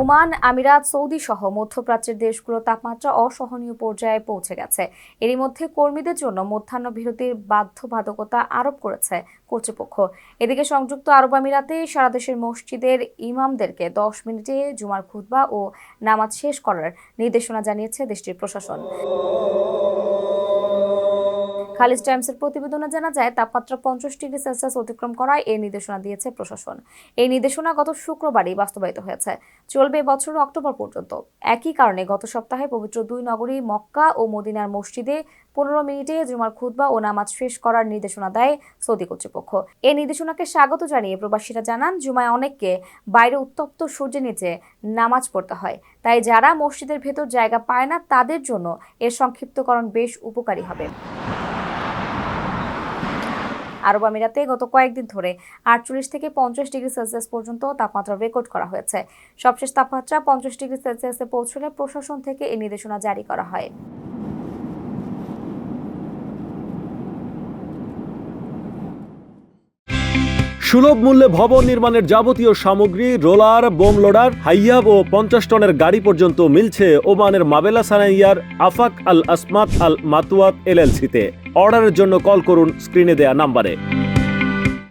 Oman, আমিরাত Saudi সহ মধ্যপ্রাচ্যের দেশগুলোর তাপমাত্রা অসহনীয় পর্যায়ে পৌঁছে গেছে। এরই মধ্যে কর্মীদের জন্য মধ্যাহ্ন বিরতির বাধ্যবাধকতা আরোপ করেছে কর্তৃপক্ষ। এদিকে সংযুক্ত আরব আমিরাতে সারা দেশের মসজিদের ইমামদেরকে দশ মিনিটে জুমার খুতবা ও নামাজ শেষ করার নির্দেশনা জানিয়েছে দেশটির প্রশাসন। খালিজ টাইমসের প্রতিবেদনে জানা যায়, তাপমাত্রা পঞ্চাশ ডিগ্রি সেলসিয়াস অতিক্রম করায় এই নির্দেশনা দিয়েছে প্রশাসন। এই নির্দেশনা গত শুক্রবারই বাস্তবায়িত হয়েছে। চলবে বছর অক্টোবর পর্যন্ত। একই কারণে গত সপ্তাহে পবিত্র দুই নগরী মক্কা ও মদিনার মসজিদে পনেরো মিনিটে জুমার খুতবা ও নামাজ শেষ করার নির্দেশনা দেয় সৌদি কর্তৃপক্ষ। এই নির্দেশনাকে স্বাগত জানিয়ে প্রবাসীরা জানান, জুমায় অনেককে বাইরে উত্তপ্ত সূর্যের নিচে নামাজ পড়তে হয়। তাই যারা মসজিদের ভেতর জায়গা পায় না, তাদের জন্য এর সংক্ষিপ্তকরণ বেশ উপকারী হবে। আরব আমিরাতে গত কয়েকদিন ধরে আটচল্লিশ থেকে পঞ্চাশ ডিগ্রি সেলসিয়াস পর্যন্ত তাপমাত্রা রেকর্ড করা হয়েছে। সবশেষ তাপমাত্রা পঞ্চাশ ডিগ্রি সেলসিয়াসে পৌঁছলে প্রশাসন থেকে এই নির্দেশনা জারি করা হয়। সুলভ মূল্যে ভবন নির্মাণের যাবতীয় সামগ্রী, রোলার, বোম লোডার, হাইয়াব ও পঞ্চাশ টনের গাড়ি পর্যন্ত মিলছে ওমানের মাবেলা সানাইয়ার আফাক আল আসমাত আল মাতুয়াত এলএলসিতে। অর্ডারের জন্য কল করুন স্ক্রিনে দেয়া নাম্বারে।